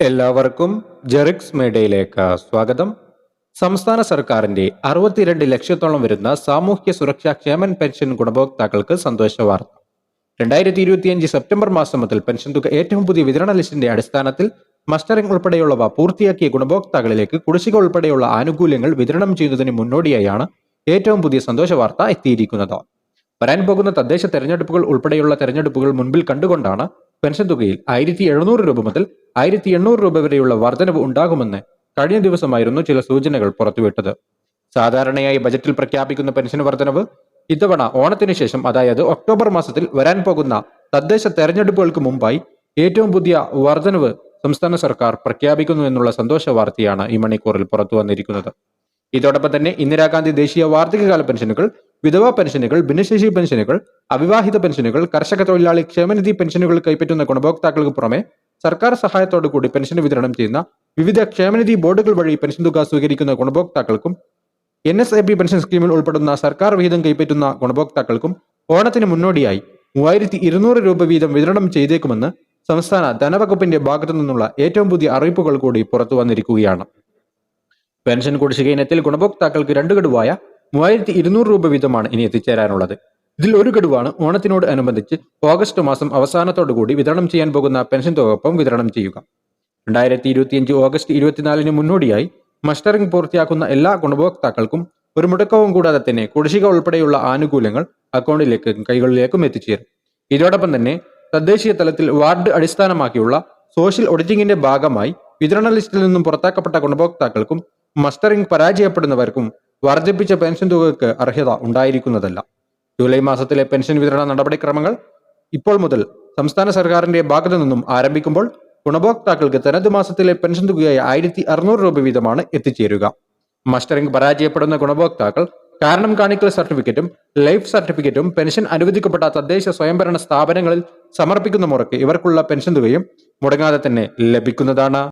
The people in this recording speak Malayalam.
എല്ലാവർക്കും ജെറിക്സ് മേഡയിലേക്ക് സ്വാഗതം. സംസ്ഥാന സർക്കാരിന്റെ അറുപത്തിരണ്ട് ലക്ഷത്തോളം വരുന്ന സാമൂഹ്യ സുരക്ഷാ ക്ഷേമൻ പെൻഷൻ ഗുണഭോക്താക്കൾക്ക് സന്തോഷ വാർത്ത. രണ്ടായിരത്തി ഇരുപത്തിയഞ്ച് സെപ്റ്റംബർ മാസം മുതൽ പെൻഷൻ തുക ഏറ്റവും പുതിയ വിതരണ ലിസ്റ്റിന്റെ അടിസ്ഥാനത്തിൽ മസ്റ്ററിംഗ് ഉൾപ്പെടെയുള്ളവ പൂർത്തിയാക്കിയ ഗുണഭോക്താക്കളിലേക്ക് കുടിശ്ശിക ഉൾപ്പെടെയുള്ള ആനുകൂല്യങ്ങൾ വിതരണം ചെയ്യുന്നതിന് മുന്നോടിയായാണ് ഏറ്റവും പുതിയ സന്തോഷ വാർത്ത എത്തിയിരിക്കുന്നത്. വരാൻ പോകുന്ന തദ്ദേശ തെരഞ്ഞെടുപ്പുകൾ ഉൾപ്പെടെയുള്ള തെരഞ്ഞെടുപ്പുകൾ മുൻപിൽ കണ്ടുകൊണ്ടാണ് പെൻഷൻ തുകയിൽ ആയിരത്തി എഴുന്നൂറ് രൂപ മുതൽ ആയിരത്തി എണ്ണൂറ് രൂപ വരെയുള്ള വർധനവ് ഉണ്ടാകുമെന്ന് കഴിഞ്ഞ ദിവസമായിരുന്നു ചില സൂചനകൾ പുറത്തുവിട്ടത്. സാധാരണയായി ബജറ്റിൽ പ്രഖ്യാപിക്കുന്ന പെൻഷൻ വർധനവ് ഇത്തവണ ഓണത്തിന് ശേഷം അതായത് ഒക്ടോബർ മാസത്തിൽ വരാൻ പോകുന്ന തദ്ദേശ തെരഞ്ഞെടുപ്പുകൾക്ക് മുമ്പായി ഏറ്റവും പുതിയ വർധനവ് സംസ്ഥാന സർക്കാർ പ്രഖ്യാപിക്കുന്നു എന്നുള്ള സന്തോഷ വാർത്തയാണ് ഈ മണിക്കൂറിൽ പുറത്തു വന്നിരിക്കുന്നത് ഇതോടൊപ്പം തന്നെ ഇന്ദിരാഗാന്ധി ദേശീയ വാർഷികകാല പെൻഷനുകൾ വിധവാ പെൻഷനുകൾ ഭിന്നശേഷി പെൻഷനുകൾ അവിവാഹിത പെൻഷനുകൾ കർഷക തൊഴിലാളി ക്ഷേമനിധി പെൻഷനുകൾ കൈപ്പറ്റുന്ന ഗുണഭോക്താക്കൾക്ക് പുറമെ സർക്കാർ സഹായത്തോടു കൂടി പെൻഷൻ വിതരണം ചെയ്യുന്ന വിവിധ ക്ഷേമനിധി ബോർഡുകൾ വഴി പെൻഷൻ തുക സ്വീകരിക്കുന്ന ഗുണഭോക്താക്കൾക്കും N S A P pension സ്കീമിൽ ഉൾപ്പെടുന്ന സർക്കാർ വിഹിതം കൈപ്പറ്റുന്ന ഗുണഭോക്താക്കൾക്കും ഓണത്തിന് മുന്നോടിയായി മൂവായിരത്തി ഇരുന്നൂറ് രൂപ വീതം വിതരണം ചെയ്തേക്കുമെന്ന് സംസ്ഥാന ധനവകുപ്പിന്റെ ഭാഗത്തു നിന്നുള്ള ഏറ്റവും പുതിയ അറിയിപ്പുകൾ കൂടി പുറത്തു വന്നിരിക്കുകയാണ്. പെൻഷൻ കുടിശ്ശിക ഇനത്തിൽ ഗുണഭോക്താക്കൾക്ക് രണ്ടു ഗഡുവായ മൂവായിരത്തി ഇരുന്നൂറ് രൂപ വീതമാണ് ഇനി എത്തിച്ചേരാനുള്ളത്. ഇതിൽ ഒരു ഗഡുവാണ് ഓണത്തിനോട് അനുബന്ധിച്ച് ഓഗസ്റ്റ് മാസം അവസാനത്തോടു കൂടി വിതരണം ചെയ്യാൻ പോകുന്ന പെൻഷൻ തുകയൊപ്പം വിതരണം ചെയ്യുക. രണ്ടായിരത്തി ഇരുപത്തിയഞ്ച് ഓഗസ്റ്റ് ഇരുപത്തിനാലിന് മുന്നോടിയായി മസ്റ്ററിംഗ് പൂർത്തിയാക്കുന്ന എല്ലാ ഗുണഭോക്താക്കൾക്കും ഒരു മുടക്കവും കൂടാതെ തന്നെ കുടിശ്ശിക ഉൾപ്പെടെയുള്ള ആനുകൂല്യങ്ങൾ അക്കൗണ്ടിലേക്കും കൈകളിലേക്കും എത്തിച്ചേരും. ഇതോടൊപ്പം തന്നെ തദ്ദേശീയ തലത്തിൽ വാർഡ് അടിസ്ഥാനമാക്കിയുള്ള സോഷ്യൽ ഓഡിറ്റിംഗിന്റെ ഭാഗമായി വിതരണ ലിസ്റ്റിൽ നിന്നും പുറത്താക്കപ്പെട്ട ഗുണഭോക്താക്കൾക്കും മസ്റ്ററിംഗ് പരാജയപ്പെടുന്നവർക്കും വർദ്ധിപ്പിച്ച പെൻഷൻ തുകയ്ക്ക് അർഹത ഉണ്ടായിരിക്കുന്നതല്ല. ജൂലൈ മാസത്തിലെ പെൻഷൻ വിതരണ നടപടിക്രമങ്ങൾ ഇപ്പോൾ മുതൽ സംസ്ഥാന സർക്കാരിന്റെ ഭാഗത്തു നിന്നും ആരംഭിക്കുമ്പോൾ ഗുണഭോക്താക്കൾക്ക് തനത് മാസത്തിലെ പെൻഷൻ തുകയായ ആയിരത്തി അറുന്നൂറ് രൂപ വീതമാണ് എത്തിച്ചേരുക. മസ്റ്ററിംഗ് പരാജയപ്പെടുന്ന ഗുണഭോക്താക്കൾ കാരണം കാണിക്കൽ സർട്ടിഫിക്കറ്റും ലൈഫ് സർട്ടിഫിക്കറ്റും പെൻഷൻ അനുവദിക്കപ്പെട്ട തദ്ദേശ സ്വയംഭരണ സ്ഥാപനങ്ങളിൽ സമർപ്പിക്കുന്ന മുറയ്ക്ക് ഇവർക്കുള്ള പെൻഷൻ തുകയും മുടങ്ങാതെ തന്നെ ലഭിക്കുന്നതാണ്.